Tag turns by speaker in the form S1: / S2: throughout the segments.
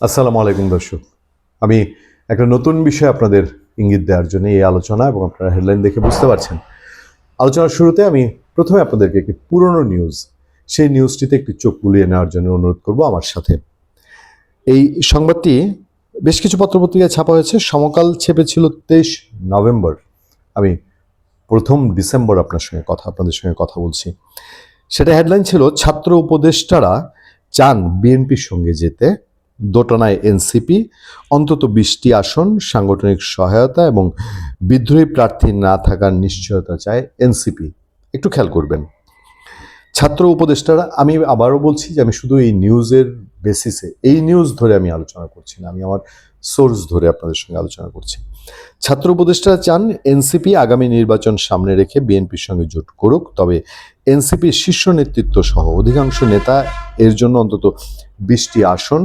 S1: আসসালামু আলাইকুম দর্শক। আমি একটা নতুন বিষয় আপনাদের ইঙ্গিত দেওয়ার জন্য এই আলোচনা এবং আপনারা হেডলাইন দেখে বুঝতে পারছেন। আলোচনার শুরুতে আমি প্রথমে আপনাদেরকে একটি পুরনো নিউজ, সেই নিউজটিতে একটি চোখ বুলিয়ে নেওয়ার জন্য অনুরোধ করব আমার সাথে। এই সংবাদটি বেশ কিছু পত্রপত্রিকায় ছাপা হয়েছে, সমকাল ছেপেছিল তেইশ নভেম্বর। আমি প্রথম ডিসেম্বর আপনার সঙ্গে কথা, আপনাদের সঙ্গে কথা বলছি। সেটা হেডলাইন ছিল, ছাত্র উপদেষ্টারা চান বিএনপির সঙ্গে যেতে। দোটানায় এনসিপি, অন্তত বিশটি আসন, সাংগঠনিক সহায়তা এবং বিদ্রোহী প্রার্থী না থাকার নিশ্চয়তা চায় এনসিপি। একটু খেয়াল করবেন। ছাত্র উপদেষ্টারা, আমি আবারও বলছি যে আমি শুধু এই নিউজের বেসিসে, এই নিউজ ধরে আমি আলোচনা করছি না, আমি আমার সোর্স ধরে আপনাদের সঙ্গে আলোচনা করছি। ছাত্র উপদেষ্টারা চান এনসিপি আগামী নির্বাচন সামনে রেখে বিএনপির সঙ্গে জোট করুক, তবে এনসিপির শীর্ষ নেতৃত্ব সহ অধিকাংশ নেতা এর জন্য অন্তত বিশটি আসন,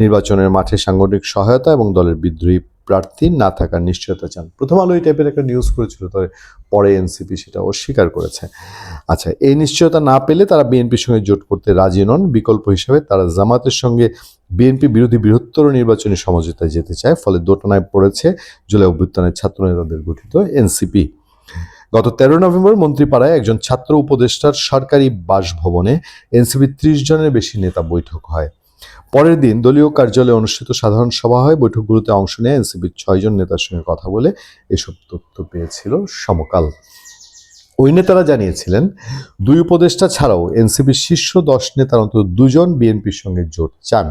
S1: নির্বাচনের মাঠে সাংগঠনিক সহায়তা এবং দলের বিদ্রোহী প্রার্থী না থাকার নিশ্চয়তা চান। প্রথম আলো এই টাইপের একটা নিউজ করেছিল, তবে পরে এনসিপি সেটা অস্বীকার করেছে। আচ্ছা এই নিশ্চয়তা না পেলে তারা বিএনপির সঙ্গে জোট করতে রাজি নন। বিকল্প হিসেবে তারা জামাতের সঙ্গে বিএনপি বিরোধী বৃহত্তর নির্বাচনী সমঝোতায় যেতে চায়, ফলে দোটানায় পড়েছে জুলাই অভ্যুত্থানের ছাত্র নেতাদের গঠিত এনসিপি গত তেরো নভেম্বর মন্ত্রীপাড়ায় একজন ছাত্র উপদেষ্টার সরকারি বাসভবনে এনসিপির ত্রিশ জনের বেশি নেতা বৈঠক হয়। পরের দিন দলীয় কার্যালয়ে অনুষ্ঠিত সাধারণ সভা হয়। বৈঠকগুলোতে অংশ নেয় এনসিপির ছয়জন নেতার সঙ্গে কথা বলে এসব তথ্য পেয়েছিল সমকাল। ওই নেতারা জানিয়েছিলেন, দুই উপদেষ্টা ছাড়াও এনসিপির শীর্ষ দশ নেতার অন্তত দুজন বিএনপির সঙ্গে জোট চান।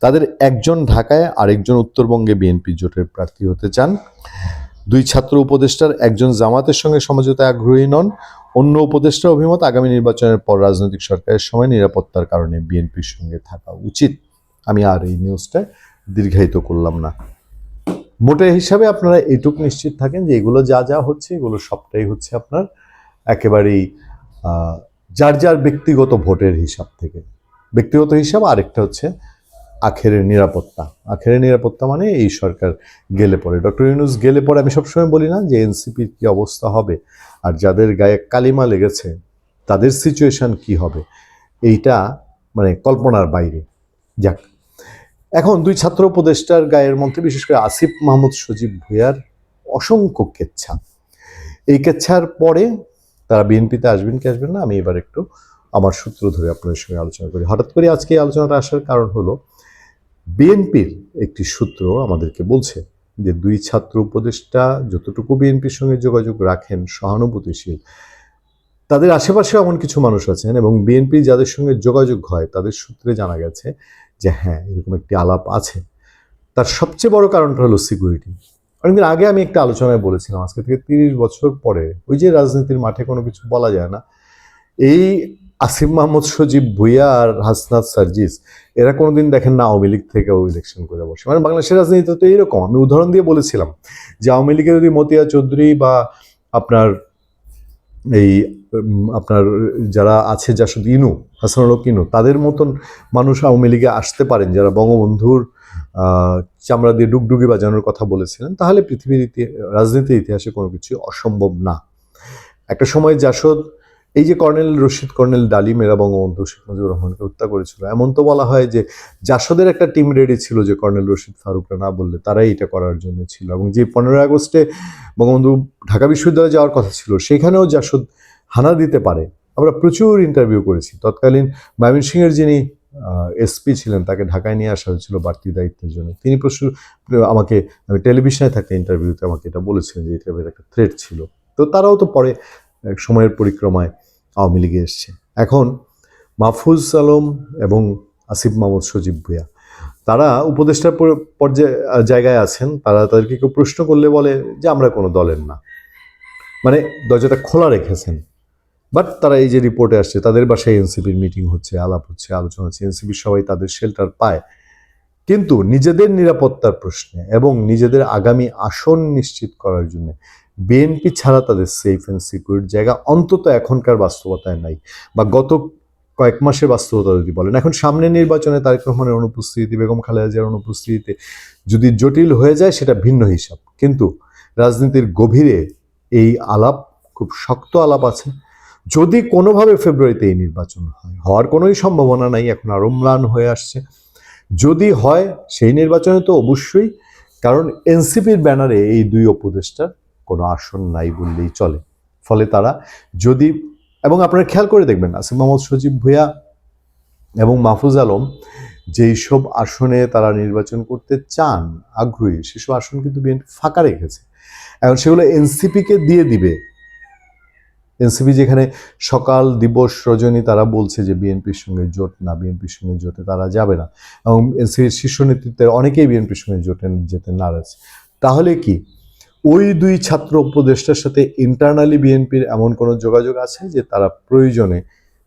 S1: তাদের একজন ঢাকায়, আরেকজন উত্তরবঙ্গে বিএনপি জোটের প্রার্থী হতে চান। দুই ছাত্র উপদেষ্টার একজন জামাতের সঙ্গে সমঝোতায় আগ্রহী নন, অন্য উপদেষ্টার অভিমত আগামী নির্বাচনের পর রাজনৈতিক সরকারের সময় নিরাপত্তার কারণে বিএনপির সঙ্গে থাকা উচিত। আমি আর এই নিউজটা দীর্ঘায়িত করলাম না। মোটে হিসাবে আপনারা এটুক নিশ্চিত থাকেন যে এগুলো যা যা হচ্ছে, এগুলো সবটাই হচ্ছে আপনার একেবারেই যার যার ব্যক্তিগত ভোটের হিসাব থেকে। ব্যক্তিগত হিসাব আরেকটা হচ্ছে আখেরের নিরাপত্তা। আখেরের নিরাপত্তা মানে এই সরকার গেলে পরে ডক্টর ইউনুস গেলে পরে আমি সবসময় বলি না যে এনসিপির কী অবস্থা হবে আর যাদের গায়ে কালিমা লেগেছে তাদের সিচুয়েশন কি হবে? এইটা মানে কল্পনার বাইরে। যাক, এখন দুই ছাত্র উপদেষ্টার গায়ের মধ্যে বিশেষ করে আসিফ মাহমুদ সজীব ভুইয়ার অসংখ্য কেচ্ছা। এই কেচ্ছার পরে তারা বিএনপিতে আসবেন কি আসবেন না, আমি এবার একটু আমার সূত্র ধরে আপনাদের সঙ্গে আলোচনা করি। হঠাৎ করে আজকে আলোচনাটা আসার কারণ হলো বিএনপির একটি সূত্র আমাদেরকে বলছে যে দুই ছাত্র উপদেষ্টা যতটুকু বিএনপির সঙ্গে যোগাযোগ রাখেন সহানুভূতিশীল, তাদের আশেপাশে এমন কিছু মানুষ আছেন এবং বিএনপি যাদের সঙ্গে যোগাযোগ হয় তাদের সূত্রে জানা গেছে যে হ্যাঁ এরকম একটি আলাপ আছে। তার সবচেয়ে বড় কারণটা হলো সিকিউরিটি অনেকদিন আগে আমি একটা আলোচনায় বলেছিলাম, আজকে থেকে তিরিশ বছর পরে, ওই যে রাজনীতির মাঠে কোনো কিছু বলা যায় না, এই আসিফ মাহমুদ, সজীব ভুইয়া আর হাসনাত সার্জিস, এরা কোনোদিন দেখেন না আওয়ামী লীগ থেকেও ইলেকশন করে বসে। মানে বাংলাদেশের রাজনীতিতে তো এইরকম। আমি উদাহরণ দিয়ে বলেছিলাম যে আওয়ামী লীগে যদি মতিয়া চৌধুরী বা আপনার এই আপনার যারা আছে জাসদ ইনু হাসানুল ইনু, তাদের মতন মানুষ আওয়ামী লীগে আসতে পারেন। যারা বঙ্গবন্ধুর চামড়া দিয়ে ডুগডুগি বাজানোর কথা বলেছিলেন, তাহলে পৃথিবীর ইতি- রাজনীতির ইতিহাসে কোনো কিছু অসম্ভব না। একটা সময় জাসদ এই যে কর্নেল রশিদ, কর্নেল ডালিম এরা বঙ্গবন্ধু শেখ মুজিবুর রহমানকে হত্যা করেছিল, এমন তো বলা হয় যে জাসদের একটা টিম রেডি ছিল যে কর্নেল রশিদ ফারুকরা না বললে তারাই এটা করার জন্য ছিল। এবং যে পনেরোই আগস্টে বঙ্গবন্ধু ঢাকা বিশ্ববিদ্যালয়ে যাওয়ার কথা ছিল, সেখানেও জাসদ হানা দিতে পারে। আমরা প্রচুর ইন্টারভিউ করেছি। তৎকালীন ময়মনসিংহের যিনি এসপি ছিলেন, তাকে ঢাকায় নিয়ে আসা হয়েছিল বাড়তি দায়িত্বের জন্য। তিনি প্রচুর, আমাকে, আমি টেলিভিশনে থাকা ইন্টারভিউতে আমাকে এটা বলেছিলেন যে এটা একটা থ্রেট ছিল। তো তারাও তো পরে সময়ের পরিক্রমায় আওয়ামী লীগে এসছে। এখন মাহফুজ আলম এবং আসিফ মাহমুদ সজীব ভুয়া তারা উপদেষ্টার পর- পর্যায়ে জায়গায় আছেন। তারা তাদেরকে কেউ প্রশ্ন করলে বলে যে, আমরা কোনো দলের না। মানে দরজাটা খোলা রেখেছেন। বাট তারা এই যে রিপোর্টে আসছে, তাদের বাসায় এনসিপির মিটিং হচ্ছে, আলাপ হচ্ছে, আলোচনা হচ্ছে। এনসিপির সবাই তাদের শেল্টার পায়। কিন্তু নিজেদের নিরাপত্তার প্রশ্নে এবং নিজেদের আগামী আসন নিশ্চিত করার জন্য বিএনপি ছাড়া তাদের সেফ অ্যান্ড সিকিউর জায়গা অন্তত এখনকার বাস্তবতায় নাই বা গত কয়েক মাসের বাস্তবতা যদি বলেন। এখন সামনে নির্বাচনে তারেক রহমানের অনুপস্থিতি বেগম খালেদা জিয়ার অনুপস্থিতিতে যদি জটিল হয়ে যায় সেটা ভিন্ন হিসাব। কিন্তু রাজনীতির গভীরে এই আলাপ, খুব শক্ত আলাপ আছে। যদি কোনোভাবে ফেব্রুয়ারিতে এই নির্বাচন হয়, হওয়ার কোনোই সম্ভাবনা নাই, এখন আরও ম্লান হয়ে আসছে। যদি হয়, সেই নির্বাচনে তো অবশ্যই, কারণ এনসিপির ব্যানারে এই দুই উপদেষ্টার কোনো আসন নাই বললেই চলে। ফলে তারা যদি, এবং আপনারা খেয়াল করে দেখবেন, আসিফ মোহাম্মদ সজীব ভুয়া এবং মাহফুজ আলম যেই সব আসনে তারা নির্বাচন করতে চান, আগ্রহী, সেসব আসন কিন্তু বিএনপি ফাঁকা রেখেছে। এখন সেগুলো এনসিপিকে দিয়ে দিবে এনসিপি যেখানে সকাল দিবস রজনী তারা বলছে যে বিএনপির সঙ্গে জোট না, বিএনপির সঙ্গে জোটে তারা যাবে না। এবং এনসিপির শীর্ষ নেতৃত্বের অনেকেই বিএনপির সঙ্গে জোটে যেতে নারাজ। তাহলে কি? ওই দুই ছাত্র উপদেষ্টার সাথে ইন্টারনালি বিএনপির এমন কোনো যোগাযোগ আছে যে তারা প্রয়োজনে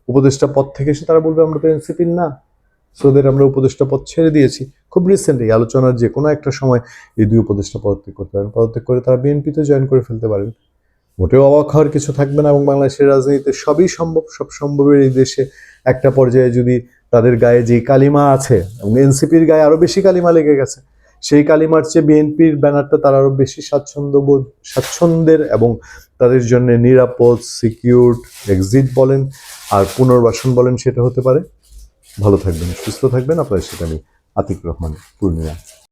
S1: উপদেষ্টা পদ থেকে এসে তারা বলবে, আমরা তো এনসিপির না সোদের আমরা উপদেষ্টা পদ ছেড়ে দিয়েছি খুব রিসেন্ট এই আলোচনার যে কোনো একটা সময় এই দুই উপদেষ্টা পদত্যাগ করতে পারেন। পদত্যাগ করে তারা বিএনপিতে জয়েন করে ফেলতে পারেন। মোটেও অবাক হওয়ার কিছু থাকবে না এবং বাংলাদেশের রাজনীতিতে সবই সম্ভব, সব সম্ভবের এই দেশে একটা পর্যায়ে যদি তাদের গায়ে যে কালিমা আছে এবং এনসিপির গায়ে আরও বেশি কালিমা লেগে গেছে, সেই কালিমার চেয়ে বিএনপির ব্যানারটা তারা আরও বেশি স্বাচ্ছন্দ্যবোধ, স্বাচ্ছন্দ্যের এবং তাদের জন্য নিরাপদ সিকিউর এক্সিট বলেন আর পুনর্বাসন বলেন সেটা হতে পারে। ভালো থাকবেন, সুস্থ থাকবেন। আপনার সেটা আমি আতিক রহমান, পূর্ণিমা।